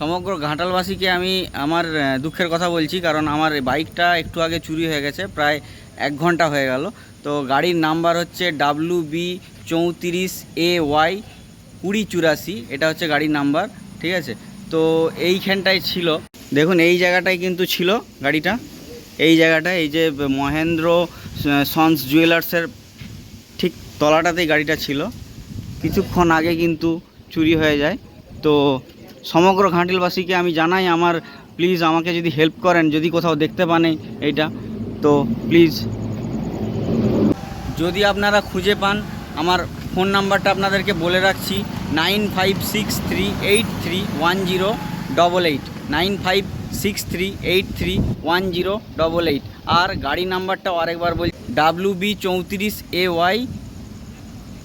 সমগ্র ঘাটালবাসীকে আমি আমার দুঃখের কথা বলছি, কারণ আমার বাইকটা একটু আগে চুরি হয়ে গেছে, প্রায় এক ঘণ্টা হয়ে গেল। তো গাড়ির নাম্বার হচ্ছে ডাব্লু বি চৌত্রিশ এ ওয়াই কুড়ি চুরাশি, এটা হচ্ছে গাড়ির নাম্বার, ঠিক আছে? তো এইখানটায় ছিল। দেখুন, এই জায়গাটায় কিন্তু ছিল গাড়িটা। এই জায়গাটা এই যে মহেন্দ্র সন্স জুয়েলার্সের ঠিক তলাটাতেই গাড়িটা ছিল। কিছুক্ষণ আগে কিন্তু চুরি হয়ে যায়। তো সমগ্র ঘাটিলবাসীকে আমি জানাই আমার প্লিজ আমাকে যদি হেল্প করেন, যদি কোথাও দেখতে পান এই- এইটা, তো প্লিজ যদি আপনারা খুঁজে পান, আমার ফোন নাম্বারটা আপনাদেরকে বলে রাখছি nine five six three eight three one zero double eight nine five six three eight three one zero double eight আর গাড়ি নাম্বারটাও আরেকবার বলছি ডাব্লু বি চৌত্রিশ এ ওয়াই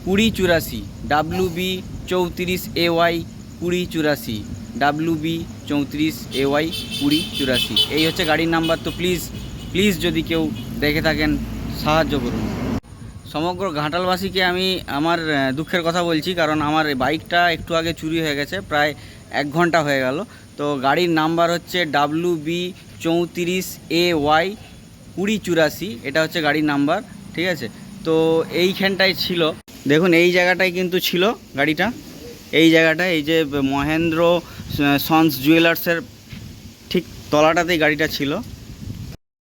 কুড়ি চুরাশি ডাব্লু বি চৌত্রিশ এ ওয়াই কুড়ি চুরাশি ডাব্লু বি চৌত্রিশ এ ওয়াই কুড়ি চুরাশি। এই হচ্ছে গাড়ির নাম্বার, তো প্লিজ প্লিজ যদি কেউ দেখে থাকেন, সাহায্য করুন। সমগ্র ঘাটালবাসীকে আমি আমার দুঃখের কথা বলছি, কারণ আমার বাইকটা একটু আগে চুরি হয়ে গেছে, প্রায় এক ঘণ্টা হয়ে গেল। তো গাড়ির নাম্বার হচ্ছে ডাব্লু বি চৌত্রিশ এ ওয়াই কুড়ি চুরাশি, এটা হচ্ছে গাড়ির নাম্বার, ঠিক আছে? তো এইখানটায় ছিল। দেখুন, এই জায়গাটায় কিন্তু ছিল গাড়িটা। এই জায়গাটা এই যে মহেন্দ্র সন্স জুয়েলার্সের ঠিক তলাটাতেই গাড়িটা ছিল।